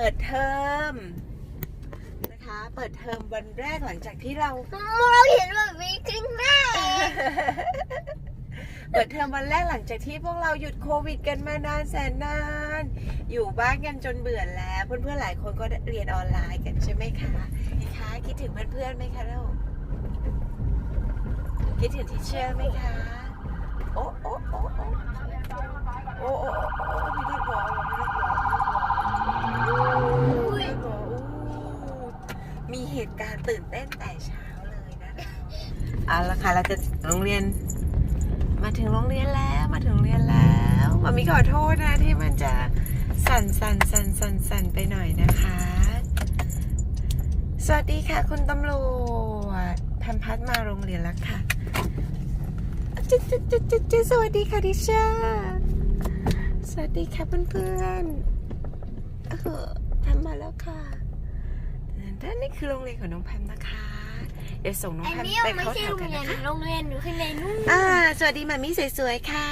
เปิดเทอมนะคะ เปิดเทอมวันแรกหลังจากที่เราเราเห็นแบบนี้ขึ้นแม่เปิดเทอมวันแรกหลังจากที่พวกเราหยุดโควิดกันมานานแสนนาน อยู่บ้านกันจนเบื่อแล้ว เพื่อนๆหลายคนก็เรียนออนไลน์กันใช่ไหมคะคะคิดถึงเพื่อนๆไหมคะลูกคิดถึงทีเชอร์ไหมคะ การตื่นเต้นแต่เช้าเลยนะเราเอาละค่ะเราจะโรงเรียน มาถึงโรงเรียนแล้วมาถึงโรงเรียนแล้วมามีขอโทษนะที่มันจะสั่นสั่นสั่นสั่นสั่นไปหน่อยนะคะ สวัสดีค่ะ คุณตำรวจแพมพัดมาโรงเรียนแล้วค่ะจ๊ะจ๊ะจ๊ะจ๊ะจ๊สวัสดีค่ะดิชาสวัสดีค่ะเพื่อนๆเออแพมมาแล้วค่ะ ด้านนี้คือโรงเรียนของน้องแพมนะคะ เดี๋ยวส่งน้องอันแพมนี้ไปไม่เข้าใช่แถโรวงกันเรียนนะคะ โรงเรียนอยู่ข้างในนู่น อ่า สวัสดีมามี่สวยๆ ค่ะ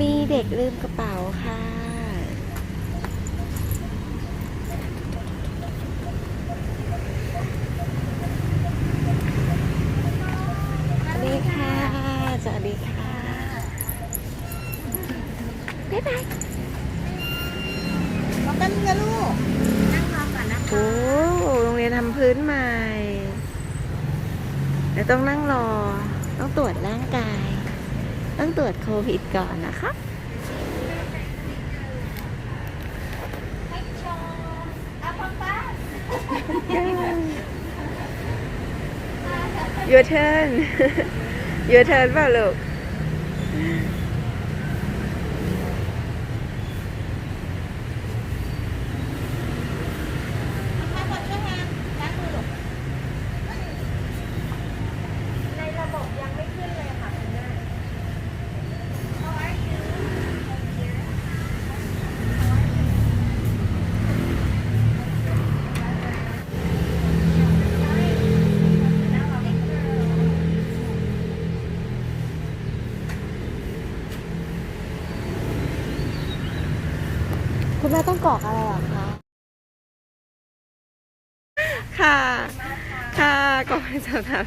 มีเด็กลืมกระเป๋าค่ะ สวัสดีค่ะ สวัสดีค่ะ บ๊ายบาย มาเป็นกันลูก นั่งรอก่อนนะ โอ้ โรงเรียนทำพื้นใหม่เดี๋ยวต้องนั่งรอ ต้องตรวจร่างกาย ต้องตรวจโควิดก่อนนะคะ Your turn Your turn เปล่าลูก ในระบบยังไม่ขึ้นเลยค่ะคุณแม่ คุณแม่ต้องกรอกอะไรหรอคะค่ะ ค่ะกรอกให้สอบถาม